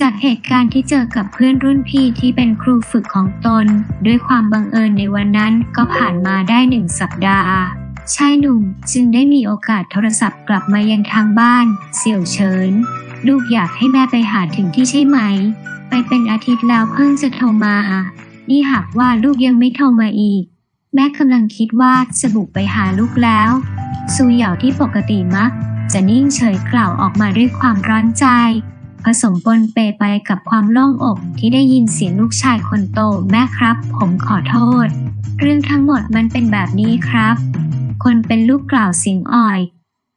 จากเหตุการณ์ที่เจอกับเพื่อนรุ่นพี่ที่เป็นครูฝึกของตน ด้วยความบังเอิญในวันนั้นก็ผ่านมาได้หนึ่งสัปดาห์ชายหนุ่มจึงได้มีโอกาสโทรศัพท์กลับมายังทางบ้าน เสี่ยวเฉินลูกอยากให้แม่ไปหาถึงที่ใช่ไหม ไปเป็นอาทิตย์แล้วเพิ่งจะโทรมานี่หากว่าลูกยังไม่โทรมาอีก แม่กำลังคิดว่าจะบุกไปหาลูกแล้วซูเหยาที่ปกติมัก จะนิ่งเฉยกล่าวออกมาด้วยความร้อนใจ ผสมปนเปไปกับความโล่งอกที่ได้ยินเสียงลูกชายคนโต แม่ครับ ผมขอโทษ เรื่องทั้งหมดมันเป็นแบบนี้ครับ คนเป็นลูกกล่าวเสียงอ่อย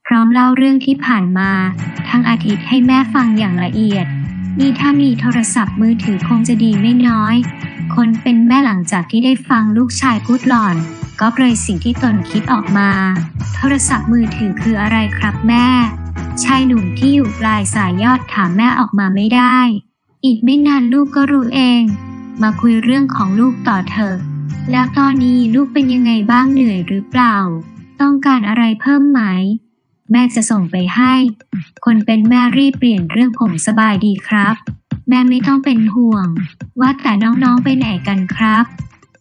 พร้อมเล่าเรื่องที่ผ่านมา ทั้งอาทิตย์ให้แม่ฟังอย่างละเอียด นี่ถ้ามีโทรศัพท์มือถือคงจะดีไม่น้อย คนเป็นแม่หลังจากที่ได้ฟังลูกชายพูดหลอน ก็เปรยสิ่งที่ตนคิดออกมา โทรศัพท์มือถือคืออะไรครับแม่ ชายหนุ่มที่อยู่ปลายสายยอดถามแม่ออกมาไม่ได้ อีกไม่นานลูกก็รู้เอง มาคุยเรื่องของลูกต่อเถอะ แล้วตอนนี้ลูกเป็นยังไงบ้างเหนื่อยหรือเปล่า ต้องการอะไรเพิ่มไหม แม่จะส่งไปให้ คนเป็นแม่รีบเปลี่ยนเรื่องผมสบายดีครับ แม่ไม่ต้องเป็นห่วง ว่าแต่น้องๆไปไหนกันครับ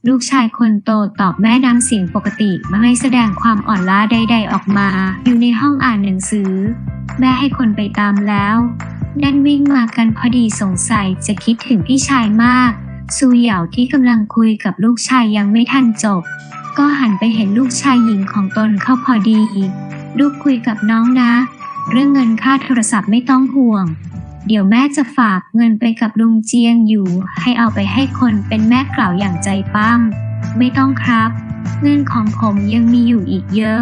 ลูกชายคนโตตอบแม่น้ำเสียงปกติไม่แสดงความอ่อนล้าใด ๆ ออกมา อยู่ในห้องอ่านหนังสือ แม่ให้คนไปตามแล้วดันวิ่งมากันพอดีสงสัยจะคิดถึงพี่ชายมาก ซูเหยาที่กำลังคุยกับลูกชายยังไม่ทันจบ ก็หันไปเห็นลูกชายหญิงของตนเข้าพอดี ลูกคุยกับน้องนะ เรื่องเงินค่าโทรศัพท์ไม่ต้องห่วง เดี๋ยวแม่จะฝากเงินไปกับลุงเจียงอยู่ ให้เอาไปให้คนเป็นแม่กล่าวอย่างใจปั้ม ไม่ต้องครับ เงินของผมยังมีอยู่อีกเยอะ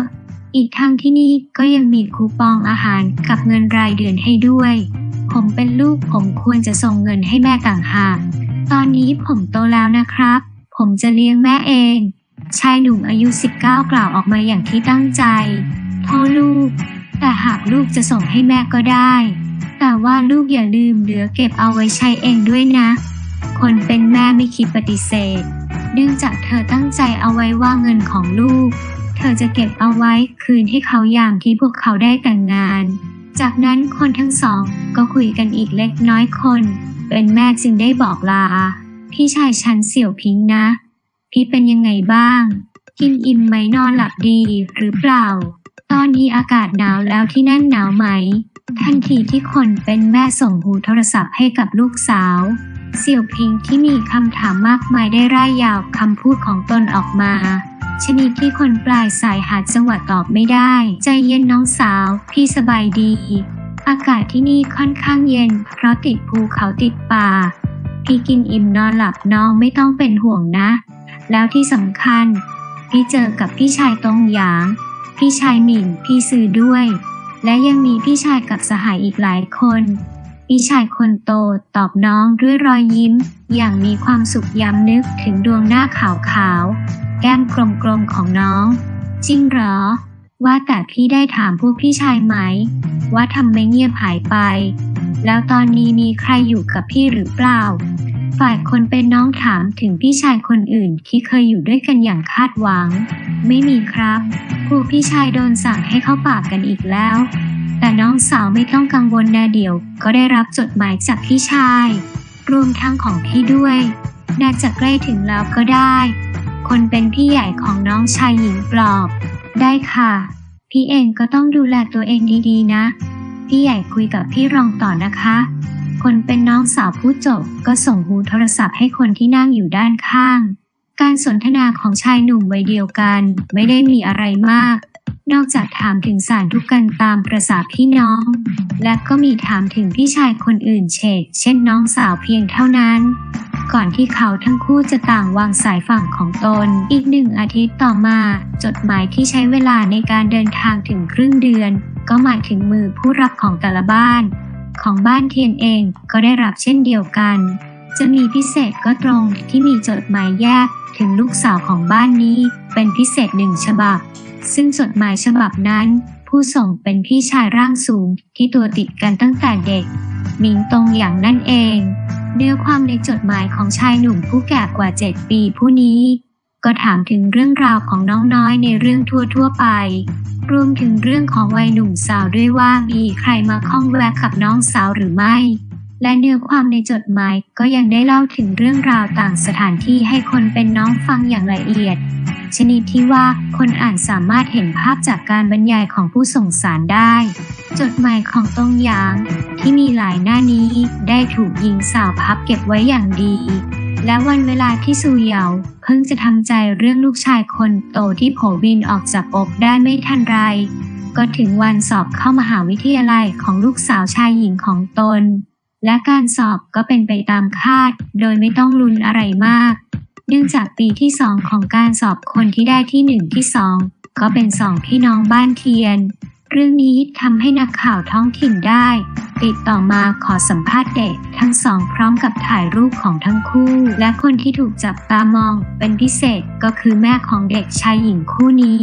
อีกทั้งที่นี่ก็ยังมีคูปองอาหารกับเงินรายเดือนให้ด้วย ผมเป็นลูกผมควรจะส่งเงินให้แม่ต่างหากตอนนี้ผมโตแล้วนะครับ ผมจะเลี้ยงแม่เอง ชายหนุ่มอายุ 19 กล่าวออกมาอย่างที่ตั้งใจโทษลูก แต่หากลูกจะส่งให้แม่ก็ได้ แต่ว่าลูกอย่าลืมเหลือเก็บเอาไว้ใช้เองด้วยนะ คนเป็นแม่ไม่คิดปฏิเสธ เนื่องจากเธอตั้งใจเอาไว้ว่าเงินของลูก เธอจะเก็บเอาไว้คืนให้เขายามที่พวกเขาได้แต่งงาน จากนั้นคนทั้งสองก็คุยกันอีกเล็กน้อยคน เป็นแม่จึงได้บอกลา พี่ชายฉันเสี่ยวพิงนะ พี่เป็นยังไงบ้าง กินอิ่มไหมนอนหลับดีหรือเปล่า ตอนนี้อากาศหนาวแล้วที่นั่นหนาวไหม ทันทีที่คนเป็นแม่ส่งหูโทรศัพท์ให้กับลูกสาวเสี่ยวพิงที่มีคำถามมากมายได้ร่ายยาวคำพูดของตนออกมา ชนิดที่คนปลายสายหาจังหวะตอบไม่ได้ ใจเย็นน้องสาว พี่สบายดี อากาศที่นี่ค่อนข้างเย็น เพราะติดภูเขาติดป่า พี่กินอิ่มนอนหลับน้องไม่ต้องเป็นห่วงนะ แล้วที่สำคัญ พี่เจอกับพี่ชายตรงหยาง พี่ชายหมิ่นพี่ซื้อด้วย และยังมีพี่ชายกับสหายอีกหลายคนพี่ชายคนโตตอบน้องด้วยรอยยิ้ม อย่างมีความสุขย้ำนึกถึงดวงหน้าขาวๆแก้มกลมๆของน้อง จริงเหรอ ว่าแต่พี่ได้ถามพวกพี่ชายไหม ว่าทำไมเงียบหายไป แล้วตอนนี้มีใครอยู่กับพี่หรือเปล่า ฝ่ายคนเป็นน้องถามถึงพี่ชายคนอื่นที่เคยอยู่ด้วยกันอย่างคาดหวัง ไม่มีครับพวกพี่ชายโดนสั่งให้เข้าปากกันอีกแล้ว แต่น้องสาวไม่ต้องกังวลนาเดียว ก็ได้รับจดหมายจากพี่ชาย รวมทั้งของพี่ด้วยน่าจะใกล้ถึงแล้วก็ได้ คนเป็นพี่ใหญ่ของน้องชายหญิงปลอบ ได้ค่ะ พี่เองก็ต้องดูแลตัวเองดีๆนะ พี่ใหญ่คุยกับพี่รองต่อนะคะ คนเป็นน้องสาวผู้จบ ก็ส่งหูโทรศัพท์ให้คนที่นั่งอยู่ด้านข้าง การสนทนาของชายหนุ่มวัยเดียวกัน ไม่ได้มีอะไรมาก นอกจากถามถึงสารทุกกันตามประษาพี่น้อง และก็มีถามถึงพี่ชายคนอื่นเฉกเช่นน้องสาวเพียงเท่านั้น ก่อนที่เขาทั้งคู่จะต่างวางสายฝั่งของตน อีกหนึ่งอาทิตย์ต่อมา จดหมายที่ใช้เวลาในการเดินทางถึงครึ่งเดือน ก็มาถึงมือผู้รับของแต่ละบ้าน ของบ้านเทียนเองก็ได้รับเช่นเดียวกัน จะมีพิเศษก็ตรงที่มีจดหมายแยกถึงลูกสาวของบ้านนี้เป็นพิเศษหนึ่งฉบับ ซึ่งจดหมายฉบับนั้น ผู้ส่งเป็นพี่ชายร่างสูงที่ตัวติดกันตั้งแต่เด็กหมิงตรงอย่างนั่นเองเนื้อความในจดหมายของชายหนุ่มผู้แก่กว่าเจ็ดปีผู้นี้ ก็ถามถึงเรื่องราวของน้องน้อยในเรื่องทั่วๆไป รวมถึงเรื่องของวัยหนุ่มสาวด้วยว่ามีใครมาข้องแวะกับน้องสาวหรือไม่ และเนื้อความในจดหมายก็ยังได้เล่าถึงเรื่องราวต่างสถานที่ให้คนเป็นน้องฟังอย่างละเอียด ชนิดที่ว่าคนอ่านสามารถเห็นภาพจากการบรรยายของผู้ส่งสารได้ จดหมายของตงหยาง ที่มีหลายหน้านี้ได้ถูกยิงสาวพับเก็บไว้อย่างดี และวันเวลาที่ซูเหยาเพิ่งจะทำใจเรื่องลูกชายคนโตที่โผบินออกจากอกได้ไม่ทันไร ก็ถึงวันสอบเข้ามหาวิทยาลัยของลูกสาวชายหญิงของตน และการสอบก็เป็นไปตามคาด โดยไม่ต้องลุ้นอะไรมาก เนื่องจากปีที่สองของการสอบคนที่ได้ที่หนึ่งที่สองก็เป็นสองพี่น้องบ้านเทียน เรื่องนี้ทำให้นักข่าวท้องถิ่นได้ ติดต่อมาขอสัมภาษณ์เด็กทั้งสองพร้อมกับถ่ายรูปของทั้งคู่ และคนที่ถูกจับตามองเป็นพิเศษก็คือแม่ของเด็กชายหญิงคู่นี้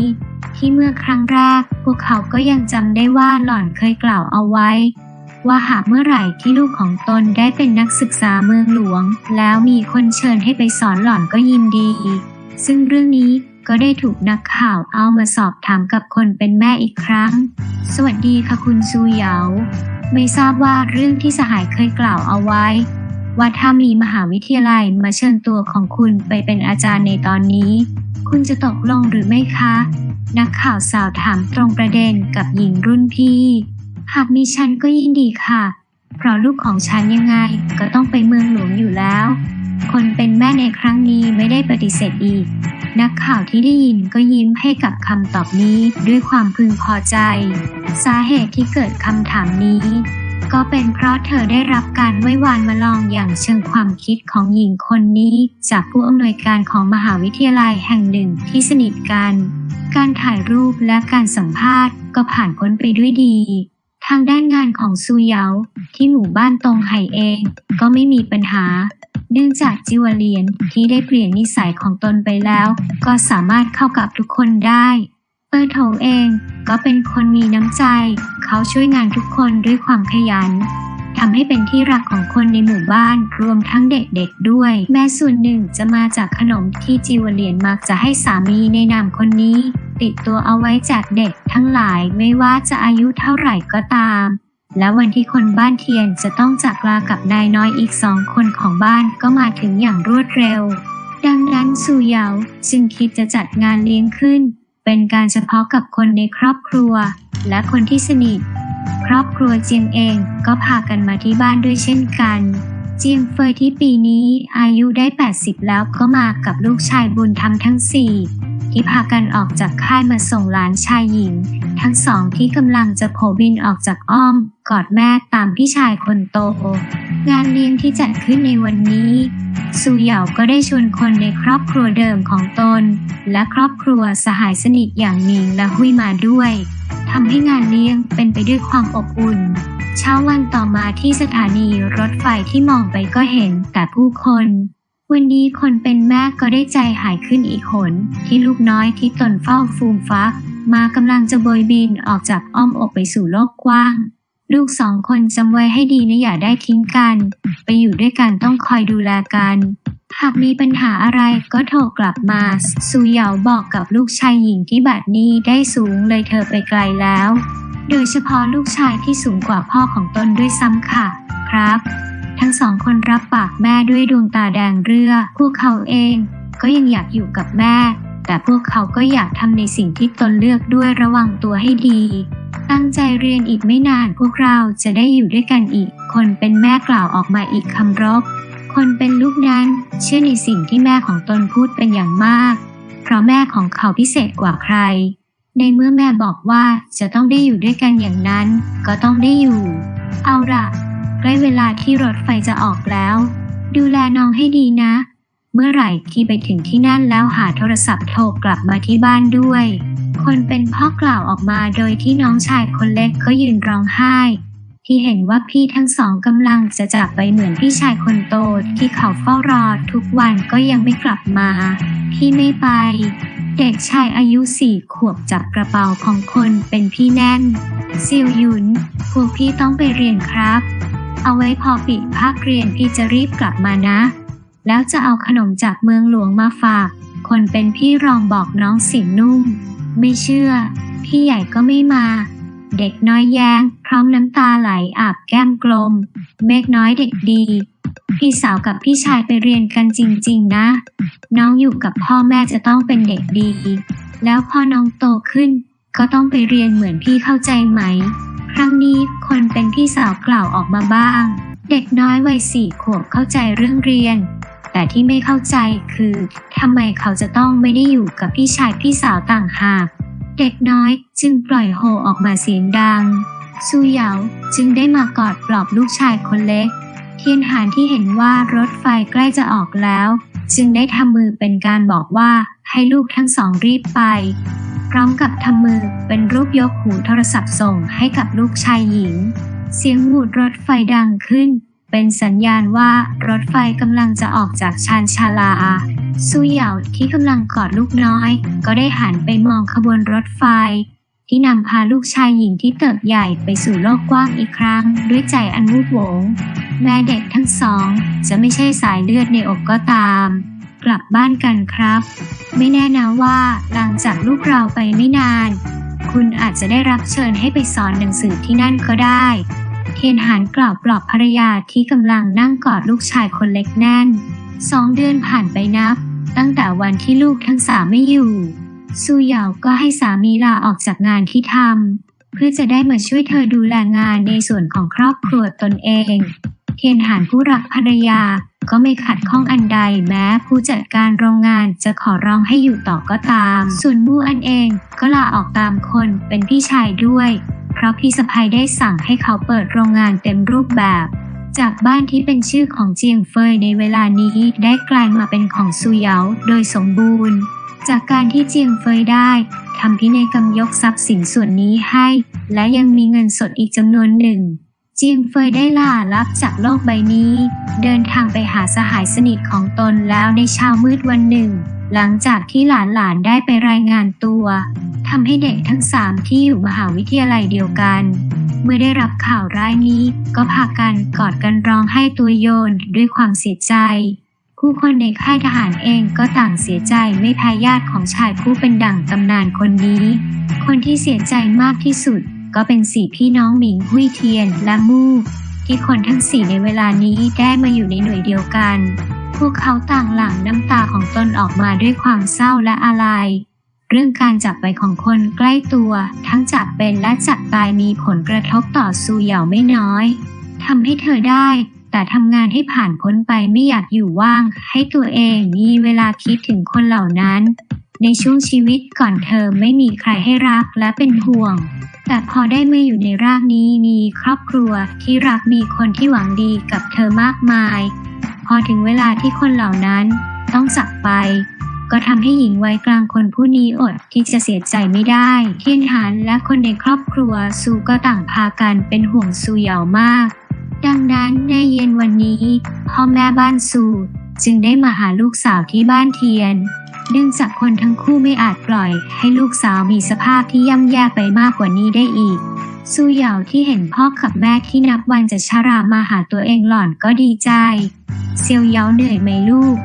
ที่เมื่อครั้งแรก พวกเขาก็ยังจำได้ว่าหล่อนเคยกล่าวเอาไว้ ว่าหากเมื่อไหร่ที่ลูกของตนได้เป็นนักศึกษาเมืองหลวง แล้วมีคนเชิญให้ไปสอนหล่อนก็ยินดี ซึ่งเรื่องนี้ ก็ได้ถูกนักข่าวเอามาสอบถามกับคนเป็นแม่อีกครั้ง สวัสดีค่ะคุณซูเหยา ไม่ทราบว่าเรื่องที่สหายเคยกล่าวเอาไว้ ว่าถ้ามีมหาวิทยาลัยมาเชิญตัวของคุณไปเป็นอาจารย์ในตอนนี้ คุณจะตกลงหรือไม่คะ นักข่าวสาวถามตรงประเด็นกับหญิงรุ่นพี่ หากมีฉันก็ยินดีค่ะ เพราะลูกของฉันยังไงก็ต้องไปเมืองหลวงอยู่แล้ว คนเป็นแม่ในครั้งนี้ไม่ได้ปฏิเสธอีก นักข่าวที่ได้ยินก็ยิ้มให้กับคำตอบนี้ด้วยความพึงพอใจ สาเหตุที่เกิดคำถามนี้ ก็เป็นเพราะเธอได้รับการไว้วานมาลองอย่างเชิงความคิดของหญิงคนนี้ จากผู้อำนวยการของมหาวิทยาลัยแห่งหนึ่งที่สนิทกัน การถ่ายรูปและการสัมภาษณ์ก็ผ่านพ้นไปด้วยดี ทางด้านงานของซูเยาที่หมู่บ้านตงไห่เอง ก็ไม่มีปัญหา เนื่องจากจิวเลียนที่ได้เปลี่ยนนิสัยของตนไปแล้ว ก็สามารถเข้ากับทุกคนได้เปอร์โถงเองก็เป็นคนมีน้ำใจ เขาช่วยงานทุกคนด้วยความขยันทำให้เป็นที่รักของคนในหมู่บ้านรวมทั้งเด็กๆด้วย แม้ส่วนหนึ่งจะมาจากขนมที่จิวเลียนมักจะให้สามีในนามคนนี้ ติดตัวเอาไว้จากเด็กทั้งหลายไม่ว่าจะอายุเท่าไหร่ก็ตาม และวันที่คนบ้านเทียนจะต้องจากลากับนายน้อยอีกสองคนของบ้านก็มาถึงอย่างรวดเร็ว ดังนั้นสุเหยาจึงคิดจะจัดงานเลี้ยงขึ้น เป็นการเฉพาะกับคนในครอบครัว และคนที่สนิท ครอบครัวเจียงเองก็พากันมาที่บ้านด้วยเช่นกันเจียงเฟยที่ปีนี้อายุได้ 80 แล้วก็มากับลูกชายบุญธรรมทั้งสี่ ที่พากันออกจากค่ายมาส่งหลานชายหญิง ทั้งสองที่กำลังจะโผบินออกจากอ้อม กอดแม่ตามพี่ชายคนโต งานเลี้ยงที่จัดขึ้นในวันนี้ สุเหยาก็ได้ชวนคนในครอบครัวเดิมของตน และครอบครัวสหายสนิทอย่างนิงและหุยมาด้วยทำให้งานเลี้ยงเป็นไปด้วยความอบอุ่นเช้าวันต่อมาที่สถานีรถไฟที่มองไปก็เห็นแต่ผู้คน วันนี้คนเป็นแม่ก็ได้ใจหายขึ้นอีกหน ที่ลูกน้อยที่ตนเฝ้าฟูมฟัก มากำลังจะโบยบินออกจากอ้อมอกไปสู่โลกกว้าง ลูกสองคนจำไว้ให้ดีนะอย่าได้ทิ้งกัน ไปอยู่ด้วยกันต้องคอยดูแลกัน หากมีปัญหาอะไรก็โทรกลับมาซูเหยาบอกกับลูกชายหญิงที่บัดนี้ได้สูงเลยเธอไปไกลแล้ว โดยเฉพาะลูกชายที่สูงกว่าพ่อของตนด้วยซ้ำค่ะ ครับ ทั้งสองคนรับปากแม่ด้วยดวงตาแดงเรือพวกเขาเองก็ยังอยากอยู่กับแม่ แต่พวกเขาก็อยากทำในสิ่งที่ตนเลือกด้วยระวังตัวให้ดี ตั้งใจเรียนอีกไม่นานพวกเราจะได้อยู่ด้วยกันอีก คนเป็นแม่กล่าวออกมาอีกคำรบ คนเป็นลูกนั้นเชื่อในสิ่งที่แม่ของตนพูดเป็นอย่างมาก เพราะแม่ของเขาพิเศษกว่าใคร ในเมื่อแม่บอกว่าจะต้องได้อยู่ด้วยกันอย่างนั้น ก็ต้องได้อยู่ เอาล่ะ ใกล้เวลาที่รถไฟจะออกแล้ว ดูแลน้องให้ดีนะ เมื่อไหร่ที่ไปถึงที่นั่นแล้วหาโทรศัพท์โทรกลับมาที่บ้านด้วย คนเป็นพ่อกล่าวออกมาโดยที่น้องชายคนเล็กก็ยืนร้องไห้ ที่เห็นว่าพี่ทั้งสองกำลังจะจากไปเหมือนพี่ชายคนโตที่เขาเฝ้ารอทุกวันก็ยังไม่กลับมา พี่ไม่ไปเด็กชายอายุสี่ขวบจับกระเป๋าของคนเป็นพี่แน่น ซิวหยุนพวกพี่ต้องไปเรียนครับ เอาไว้พอปิดภาคเรียนพี่จะรีบกลับมานะ แล้วจะเอาขนมจากเมืองหลวงมาฝาก คนเป็นพี่รองบอกน้องสียงนุ่ม ไม่เชื่อ พี่ใหญ่ก็ไม่มา เด็กน้อยแยงพร้อมน้ำตาไหลอาบแก้มกลม เมฆน้อยเด็กดี พี่สาวกับพี่ชายไปเรียนกันจริง ๆ นะ น้องอยู่กับพ่อแม่จะต้องเป็นเด็กดี แล้วพอน้องโตขึ้น ก็ต้องไปเรียนเหมือนพี่เข้าใจไหม ครั้งนี้คนเป็นพี่สาวกล่าวออกมาบ้าง เด็กน้อยวัยสี่ขวบเข้าใจเรื่องเรียน แต่ที่ไม่เข้าใจคือทำไมเขาจะต้องไม่ได้อยู่กับพี่ชายพี่สาวต่างหาก เด็กน้อยจึงปล่อยโฮออกมาเสียงดังซูเหยาจึงได้มากอดปลอบลูกชายคนเล็ก เทียนหานที่เห็นว่ารถไฟใกล้จะออกแล้ว จึงได้ทำมือเป็นการบอกว่าให้ลูกทั้งสองรีบไป พร้อมกับทำมือเป็นรูปยกหูโทรศัพท์ส่งให้กับลูกชายหญิง เสียงหูดรถไฟดังขึ้น เป็นสัญญาณว่ารถไฟกำลังจะออกจากชานชาลาซูเหยาที่กำลังกอดลูกน้อย ก็ได้หันไปมองขบวนรถไฟ ที่นำพาลูกชายหญิงที่เติบใหญ่ไปสู่โลกกว้างอีกครั้ง ด้วยใจอันวูบหวงแม่เด็กทั้งสอง จะไม่ใช่สายเลือดในอกก็ตาม กลับบ้านกันครับ ไม่แน่นะว่าหลังจากลูกเราไปไม่นาน คุณอาจจะได้รับเชิญให้ไปสอนหนังสือที่นั่นก็ได้ เทียนหานกล่าวปลอบภรรยาที่กำลังนั่งกอดลูกชายคนเล็กแน่น สองเดือนผ่านไปนับ ตั้งแต่วันที่ลูกทั้งสามไม่อยู่ซูเหยาก็ให้สามีลาออกจากงานที่ทำเพื่อจะได้มาช่วยเธอดูแลงานในส่วนของครอบครัวตนเอง เทียนหานผู้รักภรรยา ก็ไม่ขัดข้องอันใดแม้ผู้จัดการโรงงานจะขอร้องให้อยู่ต่อก็ตาม ส่วนมูอันเองก็ลาออกตามคนเป็นพี่ชายด้วย เพราะพี่สะพ้ยได้สั่งให้เขาเปิดโรงงานเต็มรูปแบบ จากบ้านที่เป็นชื่อของเจียงเฟยในเวลานี้ได้กลายมาเป็นของซูเหยาโดยสมบูรณ์ จากการที่เจียงเฟยได้ทำพินัยกรรมยกทรัพย์สินส่วนนี้ให้ และยังมีเงินสดอีกจำนวนหนึ่ง เจียงเฟยได้ลาลับจากโลกใบนี้ เดินทางไปหาสหายสนิทของตนแล้วในเช้ามืดวันหนึ่ง หลังจากที่หลานๆได้ไปรายงานตัวทำให้เด็กทั้งสามที่อยู่มหาวิทยาลัยเดียวกัน เมื่อได้รับข่าวร้ายนี้ ก็พากันกอดกันร้องไห้ตัวโยนด้วยความเสียใจผู้คนในค่ายทหารเองก็ต่างเสียใจไม่แพ้ญาติของชายผู้เป็นดั่งตำนานคนนี้ คนที่เสียใจมากที่สุด ก็เป็นสี่พี่น้องหมิงหุยเทียนและมู่ที่คนทั้งสี่ในเวลานี้ได้มาอยู่ในหน่วยเดียวกัน พวกเขาต่างหลั่งน้ำตาของตนออกมาด้วยความเศร้าและอาลัย เรื่องการจากไปของคนใกล้ตัว ทั้งจากเป็นและจากตายมีผลกระทบต่อซูเหยาไม่น้อยทำให้เธอได้ แต่ทำงานให้ผ่านพ้นไปไม่อยากอยู่ว่าง ให้ตัวเองมีเวลาคิดถึงคนเหล่านั้น ในช่วงชีวิตก่อนเธอไม่มีใครให้รักและเป็นห่วง แต่พอได้มาอยู่ในร่างนี้มีครอบครัวที่รักมีคนที่หวังดีกับเธอมากมาย พอถึงเวลาที่คนเหล่านั้นต้องจากไป ก็ทำให้หญิงวัยกลางคนผู้นี้อดที่จะเสียใจไม่ได้ เทียนหานและคนในครอบครัวซูก็ต่างพากันเป็นห่วงซูเหยามาก ดังนั้นในเย็นวันนี้พ่อแม่บ้านซู จึงได้มาหาลูกสาวที่บ้านเทียน เนื่องจากคนทั้งคู่ไม่อาจปล่อย ให้ลูกสาวมีสภาพที่ย่ำแย่ไปมากกว่านี้ได้อีกซูเหยาที่เห็นพ่อกับแม่ที่นับวันจะชรามาหาตัวเองหล่อนก็ดีใจ เซียวเยาเหนื่อยไหมลูก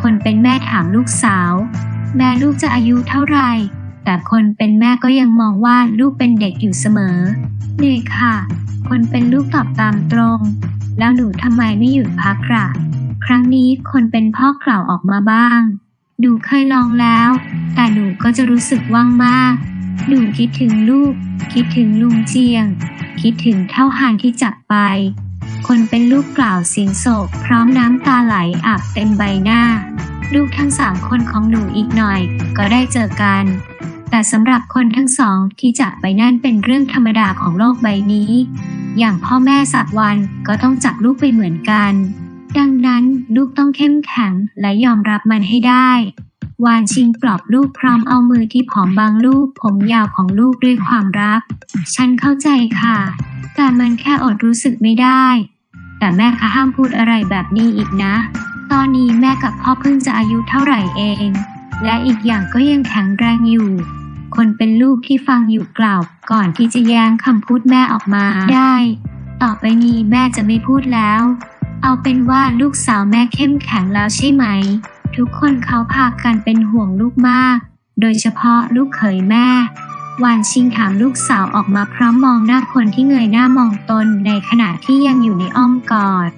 คนเป็นแม่ถามลูกสาว แม่ลูกจะอายุเท่าไหร่แต่คนเป็นแม่ก็ยังมองว่าลูกเป็นเด็กอยู่เสมอเหนื่อยค่ะ คนเป็นลูกตอบตามตรง แล้วหนูทำไมไม่หยุดพักล่ะ ครั้งนี้คนเป็นพ่อกล่าวออกมาบ้าง หนูเคยลองแล้ว แต่หนูก็จะรู้สึกว่างมาก หนูคิดถึงลูก คิดถึงลุงเจียง คิดถึงเท่าหานที่จากไป คนเป็นลูกกล่าวเสียงโศกพร้อมน้ำตาไหลอาบเต็มใบหน้า ลูกทั้งสามคนของหนูอีกหน่อย ก็ได้เจอกัน แต่สำหรับคนทั้งสองที่จากไปนั่นเป็นเรื่องธรรมดาของโลกใบนี้ อย่างพ่อแม่สักวันก็ต้องจากลูกไปเหมือนกัน ดังนั้นลูกต้องเข้มแข็งและยอมรับมันให้ได้วานชิงปลอบลูกพร้อมเอามือที่ผอมบางลูกผมยาวของลูกด้วยความรัก ฉันเข้าใจค่ะ แต่มันแค่อดรู้สึกไม่ได้ แต่แม่คะห้ามพูดอะไรแบบนี้อีกนะ ตอนนี้แม่กับพ่อเพิ่งจะอายุเท่าไหร่เอง และอีกอย่างก็ยังแข็งแรงอยู่ คนเป็นลูกที่ฟังอยู่กล่าวก่อนที่จะแย้งคำพูดแม่ออกมาได้ ต่อไปนี้แม่จะไม่พูดแล้ว เอาเป็นว่าลูกสาวแม่เข้มแข็งแล้วใช่ไหม ทุกคนเขาพากันเป็นห่วงลูกมาก โดยเฉพาะลูกเขยแม่วานชิงถามลูกสาวออกมาพร้อมมองหน้าคนที่เงยหน้ามองตนในขณะที่ยังอยู่ในอ้อมกอด